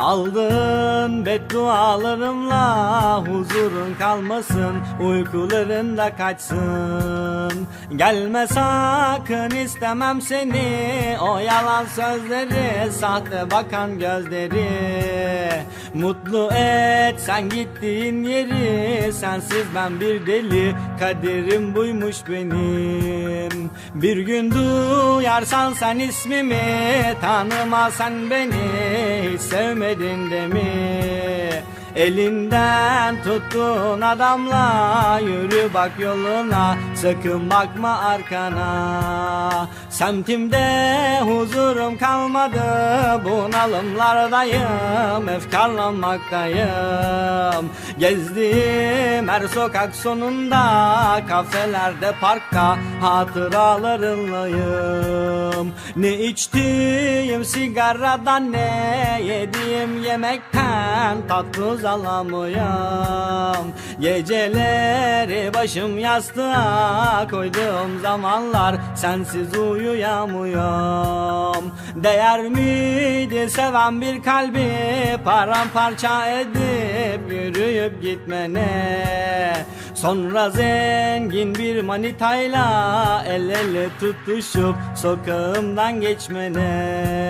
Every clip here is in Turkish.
Aldın beddualarımla Huzurun kalmasın Uykuların da kaçsın. Gelme sakın istemem seni O yalan sözleri Sahte bakan gözleri. Mutlu et sen gittiğin yeri Sensiz ben bir deli Kaderim buymuş benim. Bir gün duyarsan sen ismimi Tanıma sen beni Hiç sevmedin de mi Elinden tuttuğun adamla Yürü bak yoluna Sakın bakma arkana. Semtimde huzurum kalmadı Bunalımlardayım Efkarlanmaktayım. Gezdiğim her sokak sonunda Kafelerde parkta Hatıralarınlayım. Ne içtiğim sigaradan Ne yediğim yemekten Tatlı alamıyorum. Geceleri başım yastığa koyduğum zamanlar Sensiz uyuyamıyorum. Değer miydi seven bir kalbi Paramparça edip yürüyüp gitmene? Sonra zengin bir manitayla El ele tutuşup sokağımdan geçmene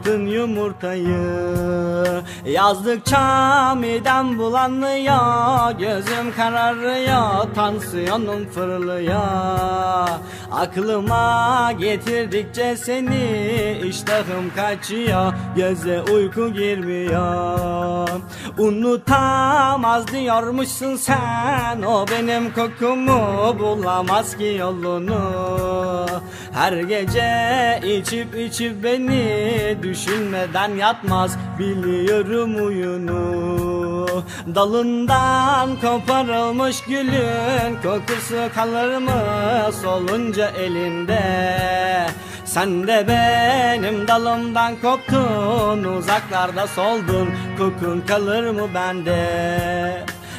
altın yumurtayı Yazdıkça midem bulanıyor Gözüm kararıyor Tansiyonum fırlıyor Aklıma getirdikçe seni iştahım kaçıyor Göze uyku girmiyor. Unutamaz diyormuşsun sen O benim kokumu bulamaz ki yolunu. Her gece içip içip beni Düşünmeden yatmaz biliyorum uyunu. Dalından koparılmış gülün Kokusu kalır mı solunca elinde? Sen de benim dalımdan koptun Uzaklarda soldun Kokun kalır mı bende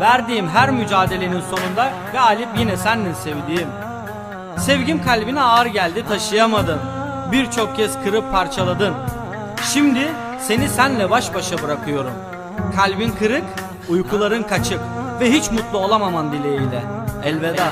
Verdiğim her mücadelenin sonunda galip yine sendin sevdiğim. Sevgim kalbine ağır geldi taşıyamadın. Birçok kez kırıp parçaladın. Şimdi seni senle baş başa bırakıyorum. Kalbin kırık, uykuların kaçık Ve hiç mutlu olamaman dileğiyle. Elveda